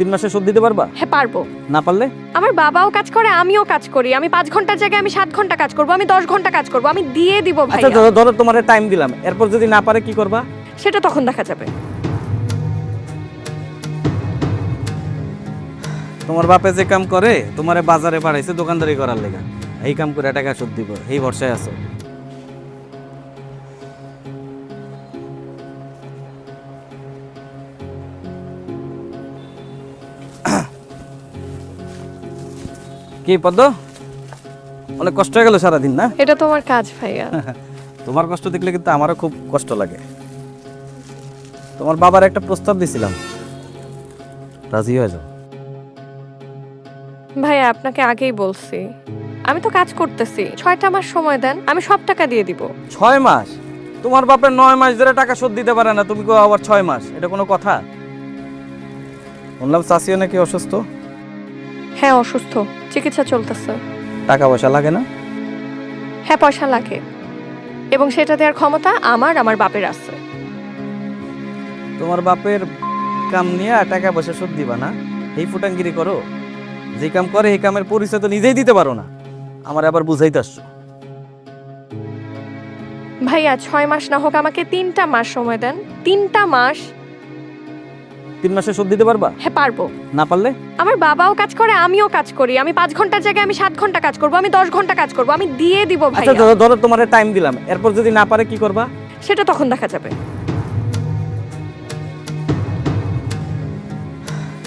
তিন মাসে শোধ দিতে পারবা? হ্যাঁ পারব। না পারলে? আমার বাবাও কাজ করে আমিও কাজ করি। আমি পাঁচ ঘণ্টার জায়গায় আমি সাত ঘণ্টা কাজ করব আমি দশ ঘণ্টা কাজ করব আমি দিয়ে দিব ভাই আচ্ছা ধরো ধরো তোমার টাইম দিলাম। এরপর যদি না পারে কি করবা? সেটা তখন দেখা যাবে। তোমার বাপে যে কাম করে তোমারে বাজারে পাঠাইছে দোকানদারি করার লেগা। এই কাম করে টাকা শোধ দিব এই ভরসায় আছো। কি পদ্ম? অনেক কষ্ট হয়ে গেল সারাদিন না? এটা তোমার কাজ ভাইয়া। তোমার কষ্ট দেখলে কিন্তু আমারও খুব কষ্ট লাগে। তোমার বাবার একটা প্রস্তাব দিছিলাম। রাজি হয়ে যাও। ভাইয়া আপনাকে আগেই বলছি। আমি তো কাজ করতেছি। ছয়টা মাস সময় দেন আমি সব টাকা দিয়ে দিব। ছয় মাস? তোমার বাপের নয় মাস ধরে টাকা শোধ দিতে পারে না। তুমি কো আবার ছয় মাস? এটা কোনো কথা? শুনলাম চাষিও নাকি অসুস্থ। হ্যাঁ অসুস্থ। চিকিৎসা চলতেছে। টাকা পয়সা লাগে না? হ্যাঁ পয়সা লাগে। এবং সেটা দেওয়ার ক্ষমতা আমার আমার বাপের আছে। তোমার বাপের কাম নিয়ে টাকা পয়সা শোধ দিবা না? এই ফুটাঙ্গিরি করো। যে কাম করে এই কামের পরিচয় তো নিজেই দিতে পারো না। আমার আবার বুঝাইতে আসছো। ভাইয়া ছয় মাস না হোক আমাকে তিনটা মাস সময় দেন। তিনটা মাস তিন মাসে শোধ দিতে পারবা? হ্যাঁ পারব। না পারলে? আমার বাবাও কাজ করে আমিও কাজ করি। আমি পাঁচ ঘণ্টার জায়গায় আমি সাত ঘণ্টা কাজ করব আমি দশ ঘণ্টা কাজ করব আমি দিয়ে দিব ভাই আচ্ছা ধরো ধরো তোমার টাইম দিলাম। এরপর যদি না পারে কি করবা? সেটা তখন দেখা যাবে।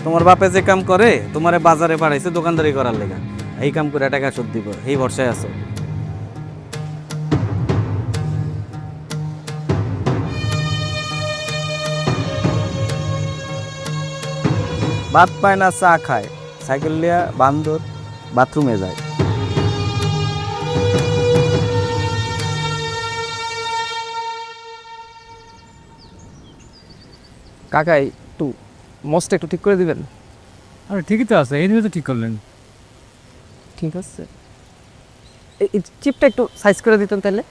তোমার বাপে যে কাম করে তোমারে বাজারে পাঠাইছে দোকানদারি করার লেগা। এই কাম করে টাকা শোধ দিব এই ভরসায় আছো। ভাত পায় না চা খায়। সাইকেল লিয়া বান্দর বাথরুমে যায়। কাকা একটু মস্ত একটু ঠিক করে দিবেন? আরে ঠিকই তো আছে। এই তো ঠিক করলেন। ঠিক আছে। এই চিপটা একটু সাইজ করে দিতেন তাহলে।